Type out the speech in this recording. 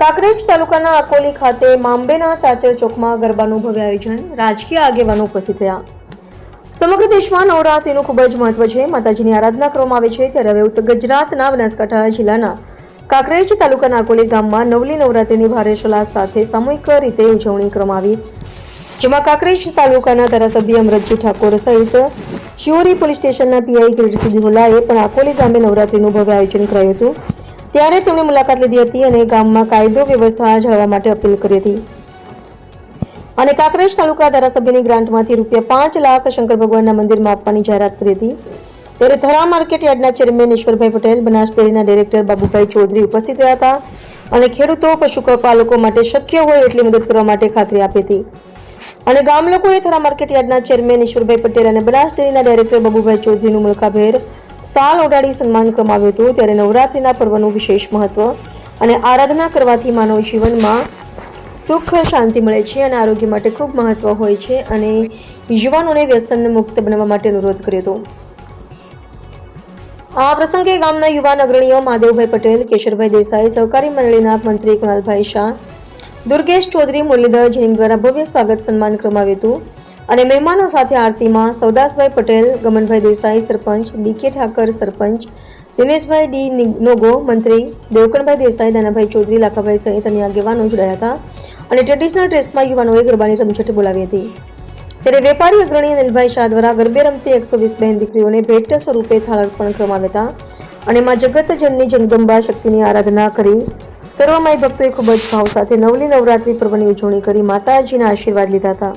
કાંકરેજ તાલુકાના અકોલી ખાતે માંબેના ચાચર ચોકમાં ગરબાનું ભવ્ય આયોજન રાજકીય આગેવાનો ઉપસ્થિત રહ્યા. સમગ્ર દેશમાં નવરાત્રિનું ખૂબ જ મહત્વ છે. માતાજીની આરાધના કરવામાં આવે છે. ત્યારે હવે ઉત્તર ગુજરાતના બનાસકાંઠા જિલ્લાના કાંકરેજ તાલુકાના અકોલી ગામમાં નવલી નવરાત્રિની ભારે સલાહ સાથે સામૂહિક રીતે ઉજવણી કરવામાં આવી. જેમાં કાંકરેજ તાલુકાના ધારાસભ્ય અમરતજી ઠાકોર સહિત શિવરી પોલીસ સ્ટેશનના પીઆઈ કિરીટસિંહ દિહોલાએ પણ આકોલી ગામે નવરાત્રીનું ભવ્ય આયોજન કરાયું હતું. ત્યારે તેમણે મુલાકાત લીધી હતી અને ગામમાં કાયદો વ્યવસ્થા જાળવવા માટે અપીલ કરી હતી. અને કાંકરેજ તાલુકા ધારાસભ્યની ગ્રાન્ટમાંથી રૂપિયા પાંચ લાખ શંકર ભગવાનના મંદિરમાં આપવાની જાહેરાત કરી હતી. ત્યારે થરા માર્કેટ યાર્ડના ચેરમેન ઈશ્વરભાઈ પટેલ બનાસ ડેરીના ડિરેક્ટર બાબુભાઈ ચૌધરી ઉપસ્થિત રહ્યા હતા અને ખેડૂતો, પશુપાલકો માટે શક્ય હોય એટલી મદદ કરવા માટે ખાતરી આપી હતી. અને ગામ લોકોએ થરા માર્કેટ યાર્ડના ચેરમેન ઈશ્વરભાઈ પટેલ અને બનાસ ડેરીના ડાયરેક્ટર બાબુભાઈ ચૌધરીનું મુલકાભેર સાલ ઓઢાડી સન્માન કરવામાં આવ્યું હતું ત્યારે નવરાત્રિના પર્વનું વિશેષ મહત્વ અને આરાધના કરવાથી માનવ જીવનમાં સુખ શાંતિ મળે છે અને આરોગ્ય માટે ખૂબ મહત્વ હોય છે અને યુવાનોને વ્યસન મુક્ત બનાવવા માટે અનુરોધ કર્યો હતો. આ પ્રસંગે ગામના યુવાન અગ્રણીઓ માધવભાઈ પટેલ, કેશરભાઈ દેસાઈ, સહકારી મંડળીના મંત્રી કુણાલભાઈ શાહ, દુર્ગેશ ચૌધરી, મુરલીધર જૈન દ્વારા ભવ્ય સ્વાગત સન્માન કરવામાં આવ્યું હતું. અને મહેમાનો સાથે આરતીમાં સૌદાસભાઈ પટેલ, ગમનભાઈ દેસાઈ સરપંચ બીકે ઠાકર સરપંચ, દિનેશભાઈ ડી નોગો મંત્રી દેવકણભાઈ દેસાઈ, દાનાભાઈ ચૌધરી, લાખાભાઈ સહિત અન્ય આગેવાનો જોડાયા હતા. અને ટ્રેડિશનલ ડ્રેસમાં યુવાનોએ ગરબાની રમઝટ બોલાવી હતી. ત્યારે વેપારી અગ્રણી અનિલભાઈ શાહ દ્વારા ગરબે રમતી એકસો વીસ બહેન દીકરીઓને ભેટ સ્વરૂપે થાળ અર્પણ કરવામાં હતા. અને માં જગતજનની જગદંબા શક્તિની આરાધના કરી સર્વમાય ભક્તોએ ખૂબ જ ભાવ સાથે નવલી નવરાત્રી પર્વની ઉજવણી કરી માતાજીના આશીર્વાદ લીધા હતા.